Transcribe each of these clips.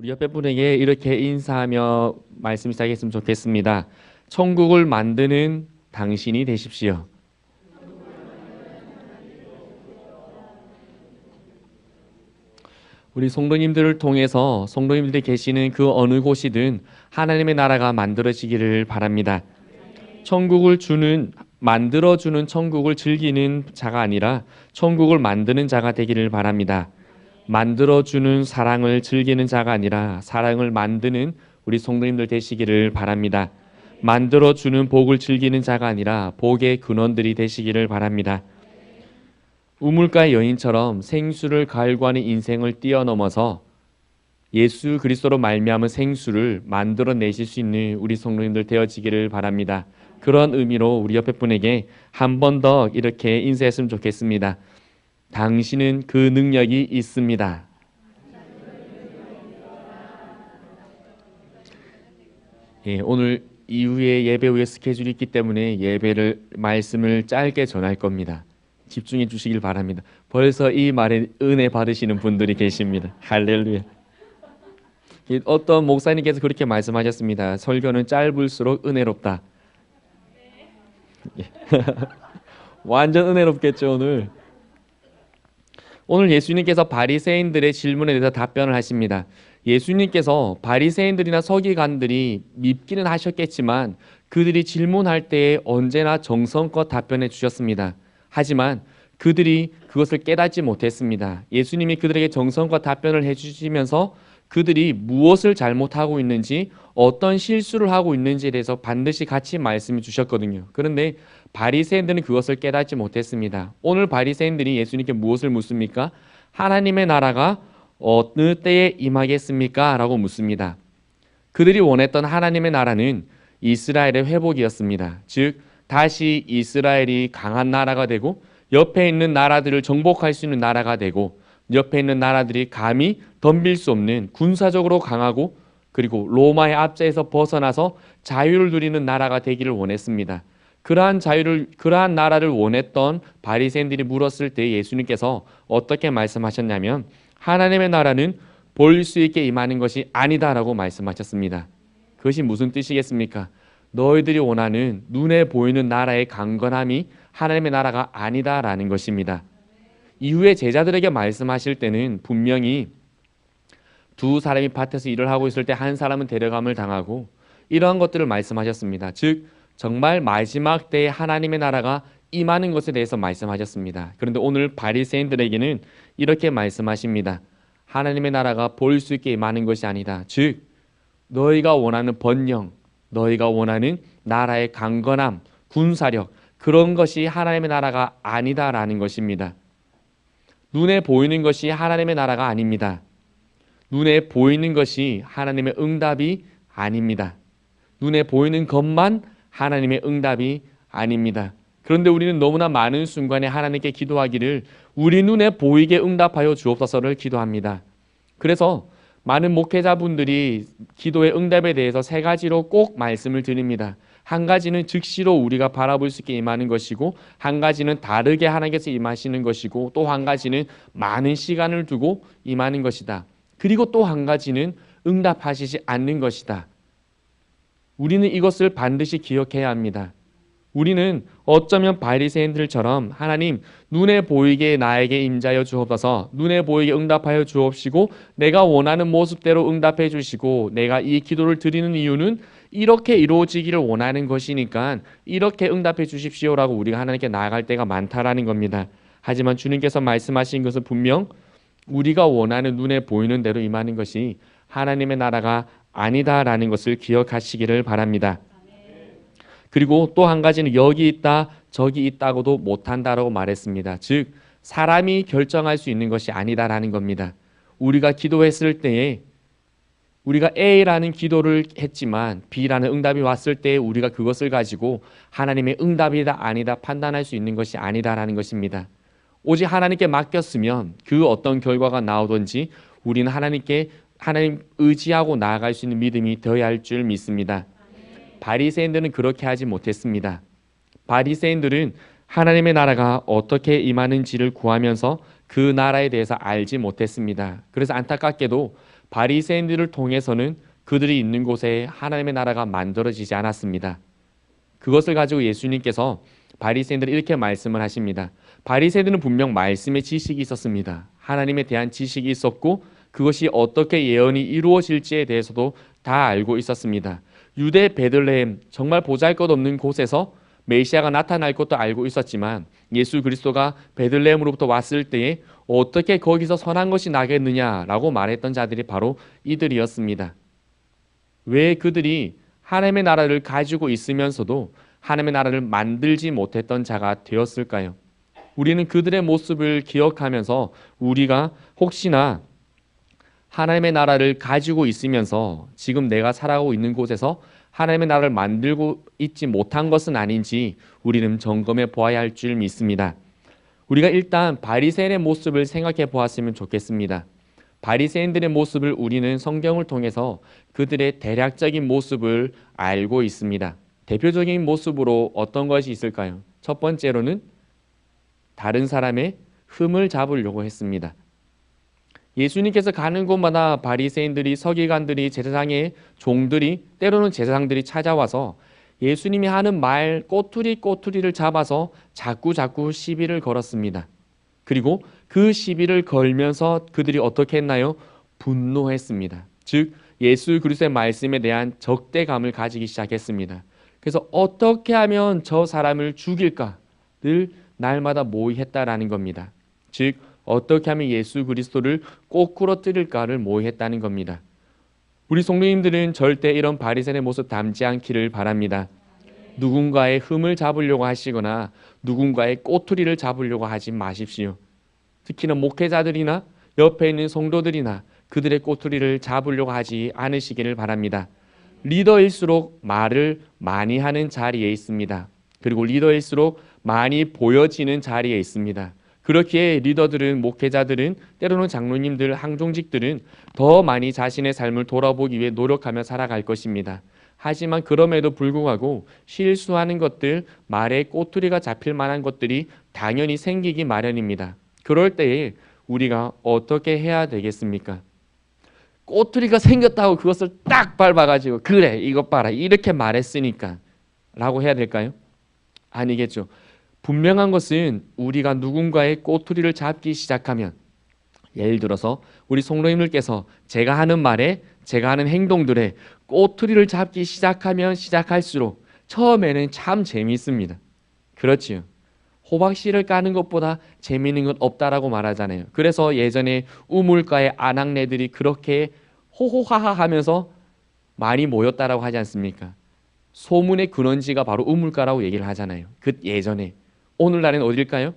우리 옆에 분에게 이렇게 인사하며 말씀 시작했으면 좋겠습니다. 천국을 만드는 당신이 되십시오. 우리 성도님들을 통해서 성도님들이 계시는 그 어느 곳이든 하나님의 나라가 만들어지기를 바랍니다. 천국을 주는 만들어 주는 천국을 즐기는 자가 아니라 천국을 만드는 자가 되기를 바랍니다. 만들어 주는 사랑을 즐기는 자가 아니라 사랑을 만드는 우리 성도님들 되시기를 바랍니다. 만들어 주는 복을 즐기는 자가 아니라 복의 근원들이 되시기를 바랍니다. 우물가의 여인처럼 생수를 갈구하는 인생을 뛰어넘어서 예수 그리스도로 말미암은 생수를 만들어 내실 수 있는 우리 성도님들 되어지기를 바랍니다. 그런 의미로 우리 옆에 분에게 한 번 더 이렇게 인사했으면 좋겠습니다. 당신은 그 능력이 있습니다. 예, 오늘 이후에 예배 후에 스케줄이 있기 때문에 예배를 말씀을 짧게 전할 겁니다. 집중해 주시길 바랍니다. 벌써 이 말에 은혜 받으시는 분들이 계십니다. 할렐루야. 어떤 목사님께서 그렇게 말씀하셨습니다. 설교는 짧을수록 은혜롭다. 예. 완전 은혜롭겠죠 오늘. 오늘 예수님께서 바리새인들의 질문에 대해서 답변을 하십니다. 예수님께서 바리새인들이나 서기관들이 밉기는 하셨겠지만 그들이 질문할 때에 언제나 정성껏 답변해 주셨습니다. 하지만 그들이 그것을 깨닫지 못했습니다. 예수님이 그들에게 정성과 답변을 해 주시면서 그들이 무엇을 잘못하고 있는지 어떤 실수를 하고 있는지에 대해서 반드시 같이 말씀해 주셨거든요. 그런데 바리새인들은 그것을 깨닫지 못했습니다. 오늘 바리새인들이 예수님께 무엇을 묻습니까? 하나님의 나라가 어느 때에 임하겠습니까? 라고 묻습니다. 그들이 원했던 하나님의 나라는 이스라엘의 회복이었습니다. 즉 다시 이스라엘이 강한 나라가 되고 옆에 있는 나라들을 정복할 수 있는 나라가 되고 옆에 있는 나라들이 감히 덤빌 수 없는 군사적으로 강하고 그리고 로마의 압제에서 벗어나서 자유를 누리는 나라가 되기를 원했습니다. 그러한 자유를 그러한 나라를 원했던 바리새인들이 물었을 때 예수님께서 어떻게 말씀하셨냐면 하나님의 나라는 볼 수 있게 임하는 것이 아니다라고 말씀하셨습니다. 그것이 무슨 뜻이겠습니까? 너희들이 원하는 눈에 보이는 나라의 강건함이 하나님의 나라가 아니다라는 것입니다. 이후에 제자들에게 말씀하실 때는 분명히 두 사람이 밭에서 일을 하고 있을 때 한 사람은 데려감을 당하고 이러한 것들을 말씀하셨습니다. 즉 정말 마지막 때에 하나님의 나라가 임하는 것에 대해서 말씀하셨습니다. 그런데 오늘 바리새인들에게는 이렇게 말씀하십니다. 하나님의 나라가 볼수 있게 임하는 것이 아니다. 즉 너희가 원하는 번영, 너희가 원하는 나라의 강건함, 군사력 그런 것이 하나님의 나라가 아니다라는 것입니다. 눈에 보이는 것이 하나님의 나라가 아닙니다. 눈에 보이는 것이 하나님의 응답이 아닙니다. 눈에 보이는 것만 하나님의 응답이 아닙니다. 그런데 우리는 너무나 많은 순간에 하나님께 기도하기를 우리 눈에 보이게 응답하여 주옵소서를 기도합니다. 그래서 많은 목회자분들이 기도의 응답에 대해서 세 가지로 꼭 말씀을 드립니다. 한 가지는 즉시로 우리가 바라볼 수 있게 임하는 것이고 한 가지는 다르게 하나님께서 임하시는 것이고 또 한 가지는 많은 시간을 두고 임하는 것이다. 그리고 또 한 가지는 응답하시지 않는 것이다. 우리는 이것을 반드시 기억해야 합니다. 우리는 어쩌면 바리새인들처럼 하나님 눈에 보이게 나에게 임자여 주옵소서 눈에 보이게 응답하여 주옵시고 내가 원하는 모습대로 응답해 주시고 내가 이 기도를 드리는 이유는 이렇게 이루어지기를 원하는 것이니까 이렇게 응답해 주십시오라고 우리가 하나님께 나아갈 때가 많다라는 겁니다. 하지만 주님께서 말씀하신 것은 분명 우리가 원하는 눈에 보이는 대로 임하는 것이 하나님의 나라가 아니다라는 것을 기억하시기를 바랍니다. 그리고 또 한 가지는 여기 있다, 저기 있다고도 못한다라고 말했습니다. 즉, 사람이 결정할 수 있는 것이 아니다라는 겁니다. 우리가 기도했을 때에 우리가 A라는 기도를 했지만 B라는 응답이 왔을 때 우리가 그것을 가지고 하나님의 응답이다 아니다 판단할 수 있는 것이 아니다라는 것입니다. 오직 하나님께 맡겼으면 그 어떤 결과가 나오든지 우리는 하나님께 하나님 의지하고 나아갈 수 있는 믿음이 되어야 할 줄 믿습니다. 바리새인들은 그렇게 하지 못했습니다. 바리새인들은 하나님의 나라가 어떻게 임하는지를 구하면서 그 나라에 대해서 알지 못했습니다. 그래서 안타깝게도 바리새인들을 통해서는 그들이 있는 곳에 하나님의 나라가 만들어지지 않았습니다. 그것을 가지고 예수님께서 바리새인들을 이렇게 말씀을 하십니다. 바리새인들은 분명 말씀의 지식이 있었습니다. 하나님에 대한 지식이 있었고 그것이 어떻게 예언이 이루어질지에 대해서도 다 알고 있었습니다. 유대 베들레헴 정말 보잘것없는 곳에서 메시아가 나타날 것도 알고 있었지만 예수 그리스도가 베들레헴으로부터 왔을 때에 어떻게 거기서 선한 것이 나겠느냐라고 말했던 자들이 바로 이들이었습니다. 왜 그들이 하나님의 나라를 가지고 있으면서도 하나님의 나라를 만들지 못했던 자가 되었을까요? 우리는 그들의 모습을 기억하면서 우리가 혹시나 하나님의 나라를 가지고 있으면서 지금 내가 살아가고 있는 곳에서 하나님의 나라를 만들고 있지 못한 것은 아닌지 우리는 점검해 보아야 할 줄 믿습니다. 우리가 일단 바리새인의 모습을 생각해 보았으면 좋겠습니다. 바리새인들의 모습을 우리는 성경을 통해서 그들의 대략적인 모습을 알고 있습니다. 대표적인 모습으로 어떤 것이 있을까요? 첫 번째로는 다른 사람의 흠을 잡으려고 했습니다. 예수님께서 가는 곳마다 바리새인들이 서기관들이 제사장의 종들이 때로는 제사장들이 찾아와서 예수님이 하는 말 꼬투리 꼬투리를 잡아서 자꾸 자꾸 시비를 걸었습니다. 그리고 그 시비를 걸면서 그들이 어떻게 했나요? 분노했습니다. 즉 예수 그리스도의 말씀에 대한 적대감을 가지기 시작했습니다. 그래서 어떻게 하면 저 사람을 죽일까를 날마다 모의했다라는 겁니다. 즉 어떻게 하면 예수 그리스도를 꼬꾸러 뜨릴까를 모의했다는 겁니다. 우리 성도님들은 절대 이런 바리새인의 모습 담지 않기를 바랍니다. 누군가의 흠을 잡으려고 하시거나 누군가의 꼬투리를 잡으려고 하지 마십시오. 특히나 목회자들이나 옆에 있는 성도들이나 그들의 꼬투리를 잡으려고 하지 않으시기를 바랍니다. 리더일수록 말을 많이 하는 자리에 있습니다. 그리고 리더일수록 많이 보여지는 자리에 있습니다. 그렇기에 리더들은 목회자들은 때로는 장로님들 항종직들은 더 많이 자신의 삶을 돌아보기 위해 노력하며 살아갈 것입니다. 하지만 그럼에도 불구하고 실수하는 것들, 말에 꼬투리가 잡힐 만한 것들이 당연히 생기기 마련입니다. 그럴 때에 우리가 어떻게 해야 되겠습니까? 꼬투리가 생겼다고 그것을 딱 밟아가지고 그래 이것 봐라 이렇게 말했으니까 라고 해야 될까요? 아니겠죠. 분명한 것은 우리가 누군가의 꼬투리를 잡기 시작하면 예를 들어서 우리 송로님들께서 제가 하는 말에 제가 하는 행동들에 꼬투리를 잡기 시작하면 시작할수록 처음에는 참 재미있습니다. 그렇지요. 호박씨를 까는 것보다 재미있는 건 없다라고 말하잖아요. 그래서 예전에 우물가의 아낙네들이 그렇게 호호하하 하면서 많이 모였다라고 하지 않습니까? 소문의 근원지가 바로 우물가라고 얘기를 하잖아요. 그 예전에 오늘날엔 어딜까요?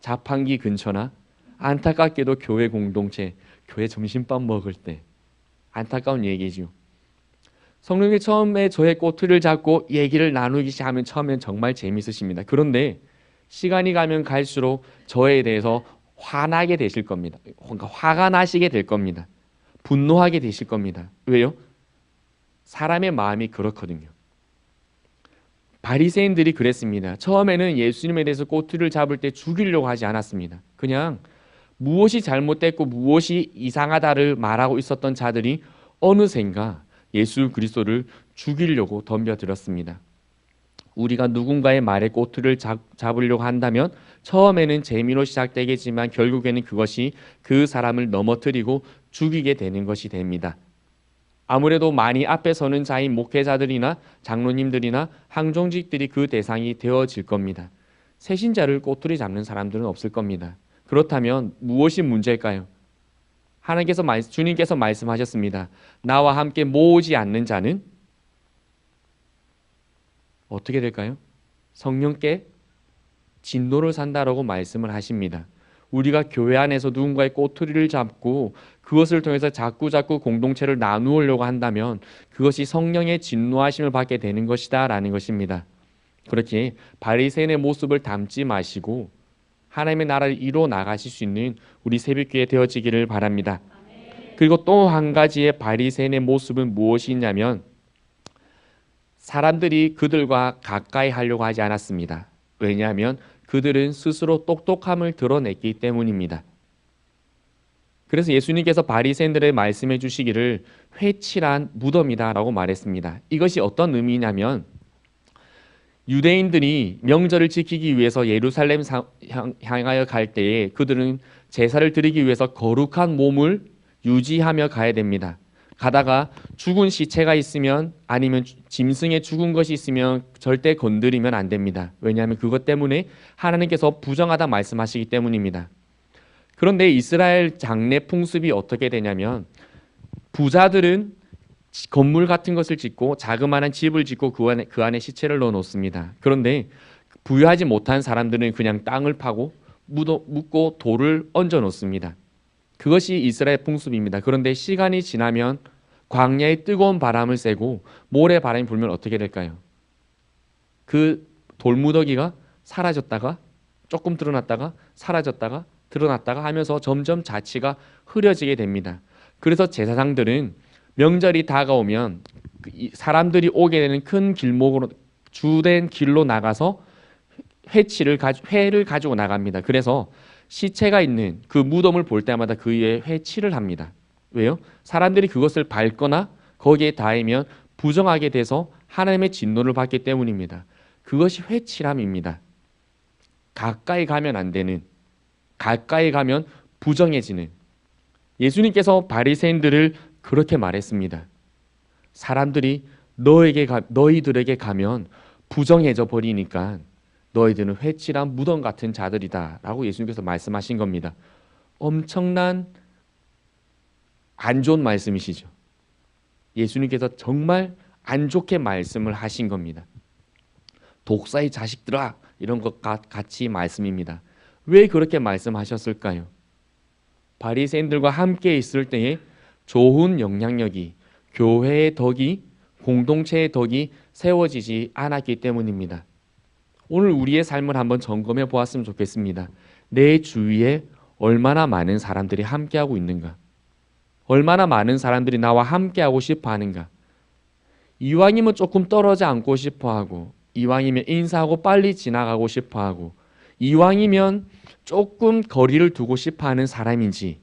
자판기 근처나 안타깝게도 교회 공동체, 교회 점심밥 먹을 때 안타까운 얘기죠. 성령이 처음에 저의 꼬투리를 잡고 얘기를 나누기 시작하면 처음엔 정말 재밌으십니다. 그런데 시간이 가면 갈수록 저에 대해서 화나게 되실 겁니다. 그러니까 화가 나시게 될 겁니다. 분노하게 되실 겁니다. 왜요? 사람의 마음이 그렇거든요. 바리새인들이 그랬습니다. 처음에는 예수님에 대해서 꼬투리를 잡을 때 죽이려고 하지 않았습니다. 그냥 무엇이 잘못됐고 무엇이 이상하다를 말하고 있었던 자들이 어느샌가 예수 그리스도를 죽이려고 덤벼들었습니다. 우리가 누군가의 말에 꼬투리를 잡, 잡으려고 한다면 처음에는 재미로 시작되겠지만 결국에는 그것이 그 사람을 넘어뜨리고 죽이게 되는 것이 됩니다. 아무래도 많이 앞에 서는 자인 목회자들이나 장로님들이나 항종직들이 그 대상이 되어질 겁니다. 새신자를 꼬투리 잡는 사람들은 없을 겁니다. 그렇다면 무엇이 문제일까요? 하나님께서 주님께서 말씀하셨습니다. 나와 함께 모으지 않는 자는 어떻게 될까요? 성령께 진노를 산다라고 말씀을 하십니다. 우리가 교회 안에서 누군가의 꼬투리를 잡고 그것을 통해서 자꾸 자꾸 공동체를 나누려고 한다면 그것이 성령의 진노하심을 받게 되는 것이다라는 것입니다. 그렇게 바리새인의 모습을 담지 마시고 하나님의 나라를 이루어 나가실 수 있는 우리 새벽교회 되어지기를 바랍니다. 그리고 또 한 가지의 바리새인의 모습은 무엇이냐면 사람들이 그들과 가까이 하려고 하지 않았습니다. 왜냐하면 그들은 스스로 똑똑함을 드러냈기 때문입니다. 그래서 예수님께서 바리새인들의 말씀해 주시기를 회칠한 무덤이다라고 말했습니다. 이것이 어떤 의미냐면 유대인들이 명절을 지키기 위해서 예루살렘 향하여 갈 때에 그들은 제사를 드리기 위해서 거룩한 몸을 유지하며 가야 됩니다. 가다가 죽은 시체가 있으면 아니면 짐승의 죽은 것이 있으면 절대 건드리면 안 됩니다. 왜냐하면 그것 때문에 하나님께서 부정하다 말씀하시기 때문입니다. 그런데 이스라엘 장례 풍습이 어떻게 되냐면 부자들은 건물 같은 것을 짓고 자그마한 집을 짓고 그 안에 그 안에 시체를 넣어 놓습니다. 그런데 부유하지 못한 사람들은 그냥 땅을 파고 묻고 돌을 얹어 놓습니다. 그것이 이스라엘 풍습입니다. 그런데 시간이 지나면 광야의 뜨거운 바람을 쐬고 모래 바람이 불면 어떻게 될까요? 그 돌무더기가 사라졌다가 조금 드러났다가 사라졌다가 드러났다가 하면서 점점 자치가 흐려지게 됩니다. 그래서 제사장들은 명절이 다가오면 그 사람들이 오게 되는 큰 길목으로 주된 길로 나가서 회치를 회를 가지고 나갑니다. 그래서 시체가 있는 그 무덤을 볼 때마다 그 위에 회치를 합니다. 왜요? 사람들이 그것을 밟거나 거기에 닿으면 부정하게 돼서 하나님의 진노를 받기 때문입니다. 그것이 회칠함입니다. 가까이 가면 안 되는 가까이 가면 부정해지는 예수님께서 바리새인들을 그렇게 말했습니다. 사람들이 너에게 가, 너희들에게 가면 부정해져 버리니까 너희들은 회칠한 무덤 같은 자들이다라고 예수님께서 말씀하신 겁니다. 엄청난 안 좋은 말씀이시죠. 예수님께서 정말 안 좋게 말씀을 하신 겁니다. 독사의 자식들아 이런 것 같이 말씀입니다. 왜 그렇게 말씀하셨을까요? 바리새인들과 함께 있을 때에 좋은 영향력이 교회의 덕이 공동체의 덕이 세워지지 않았기 때문입니다. 오늘 우리의 삶을 한번 점검해 보았으면 좋겠습니다. 내 주위에 얼마나 많은 사람들이 함께하고 있는가? 얼마나 많은 사람들이 나와 함께하고 싶어 하는가? 이왕이면 조금 떨어져 앉고 싶어 하고, 이왕이면 인사하고 빨리 지나가고 싶어 하고, 이왕이면 조금 거리를 두고 싶어 하는 사람인지,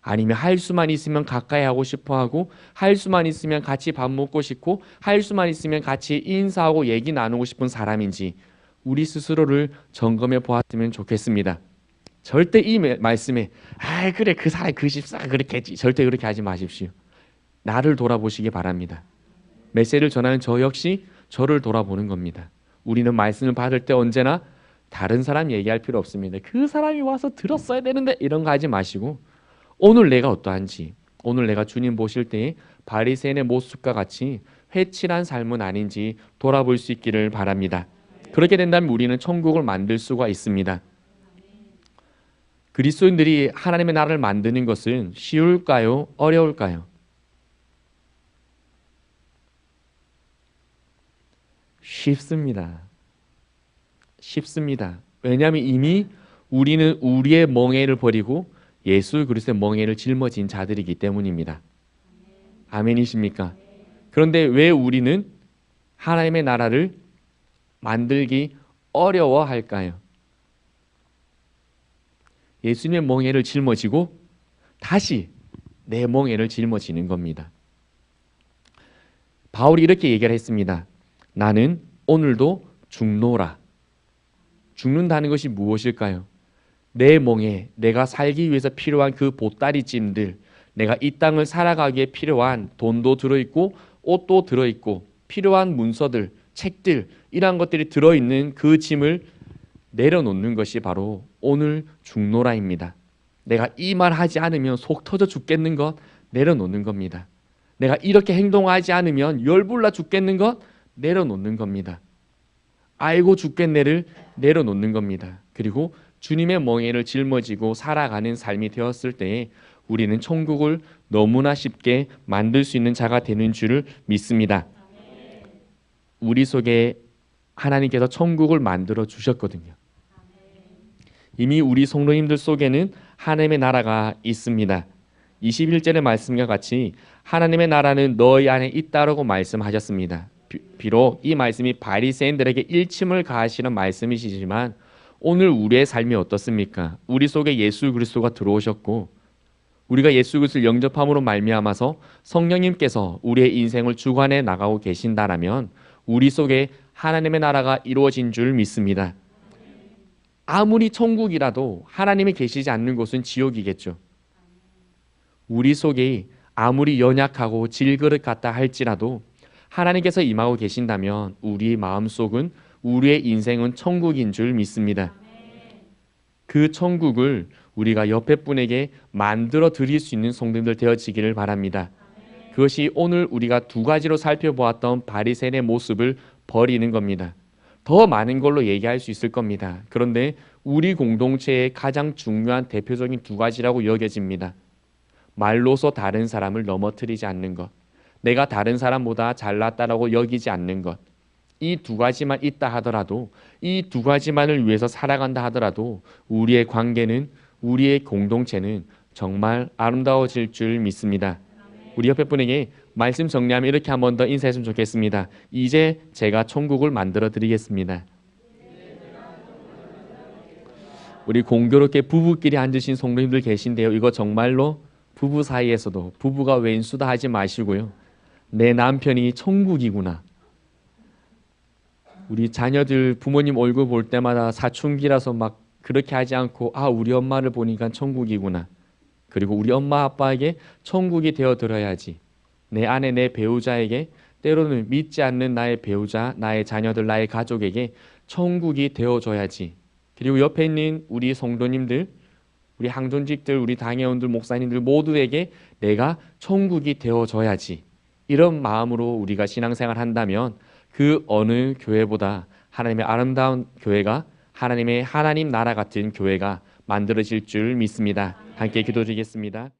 아니면 할 수만 있으면 가까이 하고 싶어 하고, 할 수만 있으면 같이 밥 먹고 싶고, 할 수만 있으면 같이 인사하고 얘기 나누고 싶은 사람인지, 우리 스스로를 점검해 보았으면 좋겠습니다. 절대 이 말씀에 아 그래 그 사람 그 집사가 그렇게 했지 절대 그렇게 하지 마십시오. 나를 돌아보시기 바랍니다. 메시지를 전하는 저 역시 저를 돌아보는 겁니다. 우리는 말씀을 받을 때 언제나 다른 사람 얘기할 필요 없습니다. 그 사람이 와서 들었어야 되는데 이런 거 하지 마시고 오늘 내가 어떠한지 오늘 내가 주님 보실 때에 바리새인의 모습과 같이 회칠한 삶은 아닌지 돌아볼 수 있기를 바랍니다. 그렇게 된다면 우리는 천국을 만들 수가 있습니다. 그리스도인들이 하나님의 나라를 만드는 것은 쉬울까요? 어려울까요? 쉽습니다. 쉽습니다. 왜냐하면 이미 우리는 우리의 멍에를 버리고 예수 그리스도의 멍에를 짊어진 자들이기 때문입니다. 아멘이십니까? 그런데 왜 우리는 하나님의 나라를 만들기 어려워할까요? 예수님의 멍에를 짊어지고 다시 내 멍에를 짊어지는 겁니다. 바울이 이렇게 얘기를 했습니다. 나는 오늘도 죽노라. 죽는다는 것이 무엇일까요? 내 멍에 내가 살기 위해서 필요한 그 보따리짐들, 내가 이 땅을 살아가기에 필요한 돈도 들어있고 옷도 들어있고 필요한 문서들, 책들 이러한 것들이 들어있는 그 짐을 내려놓는 것이 바로 오늘 중노라입니다. 내가 이 말 하지 않으면 속 터져 죽겠는 것 내려놓는 겁니다. 내가 이렇게 행동하지 않으면 열불나 죽겠는 것 내려놓는 겁니다. 알고 죽겠네를 내려놓는 겁니다. 그리고 주님의 멍에를 짊어지고 살아가는 삶이 되었을 때에 우리는 천국을 너무나 쉽게 만들 수 있는 자가 되는 줄을 믿습니다. 우리 속에 하나님께서 천국을 만들어 주셨거든요. 이미 우리 성도님들 속에는 하나님의 나라가 있습니다. 21절의 말씀과 같이 하나님의 나라는 너희 안에 있다라고 말씀하셨습니다. 비록 이 말씀이 바리새인들에게 일침을 가하시는 말씀이시지만 오늘 우리의 삶이 어떻습니까? 우리 속에 예수 그리스도가 들어오셨고 우리가 예수 그리스도를 영접함으로 말미암아서 성령님께서 우리의 인생을 주관해 나가고 계신다라면 우리 속에 하나님의 나라가 이루어진 줄 믿습니다. 아무리 천국이라도 하나님이 계시지 않는 곳은 지옥이겠죠. 우리 속에 아무리 연약하고 질그릇 같다 할지라도 하나님께서 임하고 계신다면 우리의 마음속은 우리의 인생은 천국인 줄 믿습니다. 그 천국을 우리가 옆에 분에게 만들어 드릴 수 있는 성도님들 되어지기를 바랍니다. 그것이 오늘 우리가 두 가지로 살펴보았던 바리새인의 모습을 버리는 겁니다. 더 많은 걸로 얘기할 수 있을 겁니다. 그런데 우리 공동체의 가장 중요한 대표적인 두 가지라고 여겨집니다. 말로서 다른 사람을 넘어뜨리지 않는 것. 내가 다른 사람보다 잘났다라고 여기지 않는 것. 이 두 가지만 있다 하더라도 이 두 가지만을 위해서 살아간다 하더라도 우리의 관계는 우리의 공동체는 정말 아름다워질 줄 믿습니다. 우리 옆에 분에게 말씀 정리하면 이렇게 한 번 더 인사했으면 좋겠습니다. 이제 제가 천국을 만들어 드리겠습니다. 우리 공교롭게 부부끼리 앉으신 성도님들 계신데요. 이거 정말로 부부 사이에서도 부부가 왼수다 하지 마시고요. 내 남편이 천국이구나. 우리 자녀들 부모님 얼굴 볼 때마다 사춘기라서 막 그렇게 하지 않고 아 우리 엄마를 보니까 천국이구나. 그리고 우리 엄마 아빠에게 천국이 되어 들어야지. 내 아내 내 배우자에게 때로는 믿지 않는 나의 배우자, 나의 자녀들, 나의 가족에게 천국이 되어 줘야지. 그리고 옆에 있는 우리 성도님들, 우리 항존직들, 우리 당회원들, 목사님들 모두에게 내가 천국이 되어 줘야지. 이런 마음으로 우리가 신앙생활 한다면 그 어느 교회보다 하나님의 아름다운 교회가 하나님의 하나님 나라 같은 교회가 만들어질 줄 믿습니다. 함께 기도드리겠습니다.